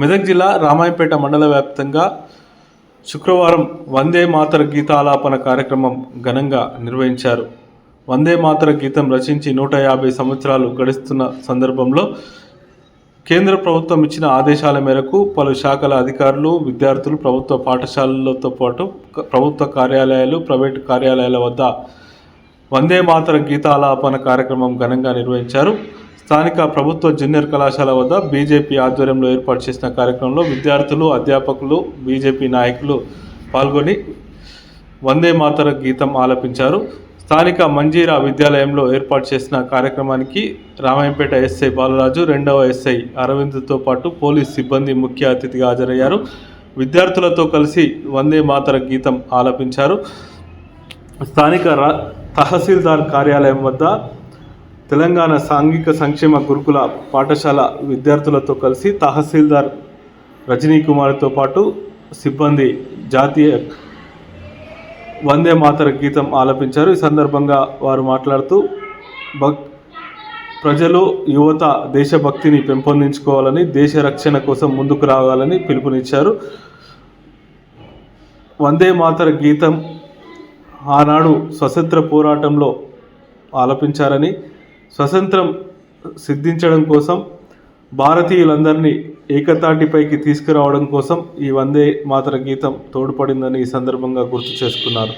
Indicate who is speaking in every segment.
Speaker 1: మెదక్ జిల్లా రామాయపేట మండల వ్యాప్తంగా శుక్రవారం వందే మాతర గీతాలాపన కార్యక్రమం ఘనంగా నిర్వహించారు. వందే మాతర గీతం రచించి నూట యాభై సంవత్సరాలు గడుస్తున్న సందర్భంలో కేంద్ర ప్రభుత్వం ఇచ్చిన ఆదేశాల మేరకు పలు శాఖల అధికారులు విద్యార్థులు ప్రభుత్వ పాఠశాలలతో పాటు ప్రభుత్వ కార్యాలయాలు ప్రైవేటు కార్యాలయాల వద్ద వందే మాతర గీతాలాపన కార్యక్రమం ఘనంగా నిర్వహించారు. స్థానిక ప్రభుత్వ జూనియర్ కళాశాల వద్ద బీజేపీ ఆధ్వర్యంలో ఏర్పాటు చేసిన కార్యక్రమంలో విద్యార్థులు అధ్యాపకులు బీజేపీ నాయకులు పాల్గొని వందే మాతర గీతం ఆలపించారు. స్థానిక మంజీరా విద్యాలయంలో ఏర్పాటు చేసిన కార్యక్రమానికి రామాయంపేట ఎస్ఐ బాలరాజు రెండవ ఎస్ఐ అరవింద్తో పాటు పోలీస్ సిబ్బంది ముఖ్య అతిథిగా హాజరయ్యారు. విద్యార్థులతో కలిసి వందే మాతర గీతం ఆలపించారు. స్థానిక రా తహసీల్దార్ కార్యాలయం వద్ద తెలంగాణ సాంఘిక సంక్షేమ గురుకుల పాఠశాల విద్యార్థులతో కలిసి తహసీల్దార్ రజనీ కుమార్తో పాటు సిబ్బంది జాతీయ వందే మాతర గీతం ఆలపించారు. ఈ సందర్భంగా వారు మాట్లాడుతూ భక్ ప్రజలు యువత దేశభక్తిని పెంపొందించుకోవాలని దేశ రక్షణ కోసం ముందుకు రావాలని పిలుపునిచ్చారు. వందే మాతర గీతం ఆనాడు స్వతంత్ర పోరాటంలో ఆలపించారని స్వతంత్రం సిద్ధించడం కోసం భారతీయులందరినీ ఏకతాటిపైకి తీసుకురావడం కోసం ఈ వందే మాతర గీతం తోడ్పడిందని ఈ సందర్భంగా గుర్తు చేసుకున్నారు.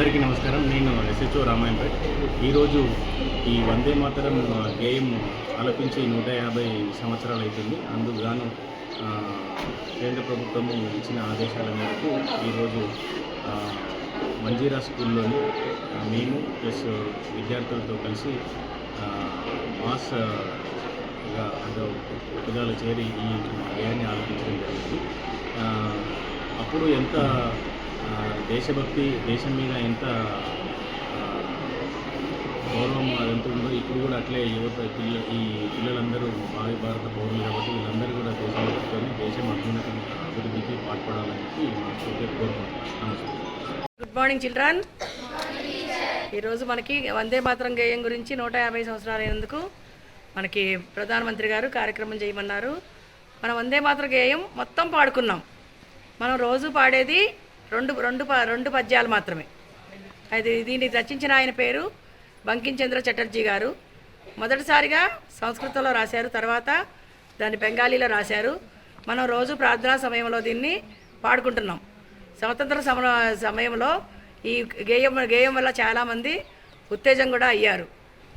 Speaker 2: అందరికీ నమస్కారం. నేను ఎస్హెచ్ఓ రామాయణపేట్ ఈరోజు ఈ వందే మాతరం ఆ, గేయం ఆలపించి నూట యాభై సంవత్సరాలు అవుతుంది అందుకుగాను కేంద్ర ప్రభుత్వము ఇచ్చిన ఆదేశాల మేరకు ఈరోజు మంజీరా స్కూల్లోని మేము ప్లస్ విద్యార్థులతో కలిసి మాస్ విధాలు చేరి ఈ గేయాన్ని ఆలపించడం జరిగింది. అప్పుడు ఎంత దేశభక్తి దేశం మీద ఎంత ఆ, గౌరవం అదంతా ఉందో ఇప్పుడు కూడా అట్లే యువత పిల్ల ఈ పిల్లలందరూ భావి భారత పౌరులు కాబట్టి వీళ్ళందరూ కూడా దేశభక్తితోనే దేశం అభ్యున్నత అభివృద్ధికి పాటుపడాలని చెప్పి మనస్ఫూర్తిగా కోరుకుంటున్నాను నమస్తే
Speaker 3: గుడ్ మార్నింగ్ చిల్డ్రన్ ఈరోజు మనకి వందే మాతరం గేయం గురించి నూట యాభై సంవత్సరాలు అయినందుకు మనకి ప్రధానమంత్రి గారు కార్యక్రమం చేయమన్నారు. మనం వందే మాతరం గేయం మొత్తం పాడుకున్నాం. మనం రోజు పాడేది రెండు రెండు ప- రెండు పద్యాలు మాత్రమే. అది దీన్ని రచించిన ఆయన పేరు బంకించంద్ర చటర్జీ గారు. మొదటిసారిగా సంస్కృతంలో రాశారు తర్వాత దాన్ని బెంగాలీలో రాశారు. మనం రోజు ప్రార్థనా సమయంలో దీన్ని పాడుకుంటున్నాం. స్వతంత్ర సమ సమయంలో ఈ గేయం గేయం వల్ల చాలామంది ఉత్తేజం కూడా అయ్యారు.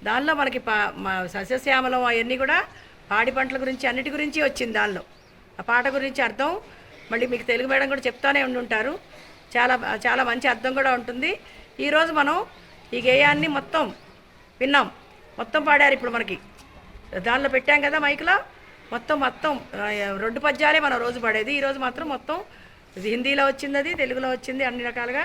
Speaker 3: దానిలో మనకి పా మా సస్యశ్యామలం అవన్నీ కూడా పాడి పంటల గురించి అన్నిటి గురించి వచ్చింది దానిలో. ఆ పాట గురించి అర్థం మళ్ళీ మీకు తెలుగు మేడం కూడా చెప్తానే ఉండుంటారు. చాలా చాలా మంచి అర్థం కూడా ఉంటుంది. ఈరోజు మనం ఈ గేయాన్ని మొత్తం విన్నాం. మొత్తం పాడారు ఇప్పుడు మనకి. దానిలో పెట్టాం కదా మైక్లో. మొత్తం మొత్తం రెండు పద్యాలే మనం రోజు పాడేది. ఈరోజు మాత్రం మొత్తం హిందీలో వచ్చింది అది తెలుగులో వచ్చింది అన్ని రకాలుగా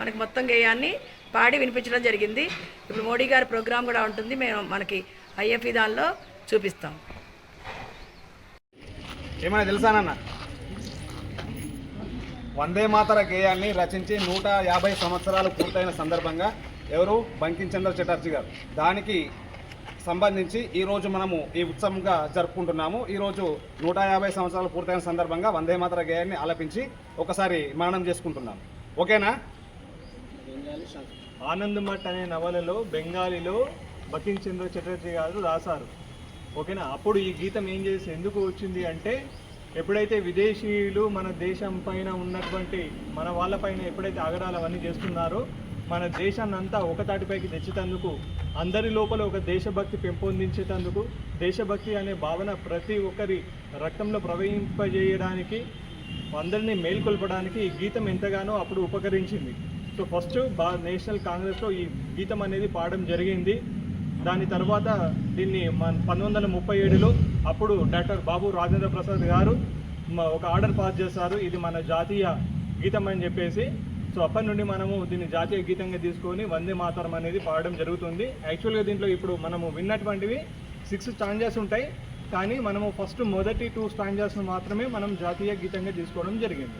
Speaker 3: మనకి మొత్తం గేయాన్ని పాడి వినిపించడం జరిగింది. ఇప్పుడు మోడీ గారి ప్రోగ్రాం కూడా ఉంటుంది. మేము మనకి ఐఎఫ్ఈ దానిలో చూపిస్తాం.
Speaker 4: ఏమైనా తెలుసానన్నా వందే మాతర గేయాన్ని రచించి నూట యాభై సంవత్సరాలు పూర్తయిన సందర్భంగా ఎవరు బంకించంద్ర చటర్జీ గారు. దానికి సంబంధించి ఈరోజు మనము ఈ ఉత్సవంగా జరుపుకుంటున్నాము. ఈరోజు నూట యాభై సంవత్సరాలు పూర్తయిన సందర్భంగా వందే మాతర గేయాన్ని ఆలపించి ఒకసారి మననం చేసుకుంటున్నాం ఓకేనా?
Speaker 5: ఆనంద్ మఠ్ అనే నవలలో బెంగాలీలో బకిం చంద్ర చటర్జీ గారు రాశారు. ఓకేనా? అప్పుడు ఈ గీతం ఏం చేసి ఎందుకు వచ్చింది అంటే ఎప్పుడైతే విదేశీయులు మన దేశం పైన ఉన్నటువంటి మన వాళ్ళపైన ఎప్పుడైతే ఆగడాలు అవన్నీ చేస్తున్నారో మన దేశాన్ని అంతా ఒక తెచ్చేటందుకు అందరి లోపల ఒక దేశభక్తి పెంపొందించేటందుకు దేశభక్తి అనే భావన ప్రతి ఒక్కరి రక్తంలో ప్రవహింపజేయడానికి అందరినీ మేల్కొల్పడానికి ఈ గీతం ఎంతగానో అప్పుడు ఉపకరించింది. సో ఫస్ట్ బా నేషనల్ కాంగ్రెస్లో ఈ గీతం అనేది పాడడం జరిగింది. దాని తర్వాత దీన్ని మన పంతొమ్మిది వందల ముప్పై ఏడులో అప్పుడు డాక్టర్ బాబు రాజేంద్ర ప్రసాద్ గారు ఒక ఆర్డర్ పాస్ చేశారు. ఇది మన జాతీయ గీతం అని చెప్పేసి. సో అప్పటి నుండి మనము దీన్ని జాతీయ గీతంగా తీసుకొని వందే మాతరం అనేది పాడడం జరుగుతుంది. యాక్చువల్గా దీంట్లో ఇప్పుడు మనము విన్నటువంటివి సిక్స్ స్టాంజర్స్ ఉంటాయి. కానీ మనము ఫస్ట్ మొదటి టూ స్టాంజర్స్ను మాత్రమే మనం జాతీయ గీతంగా తీసుకోవడం జరిగింది.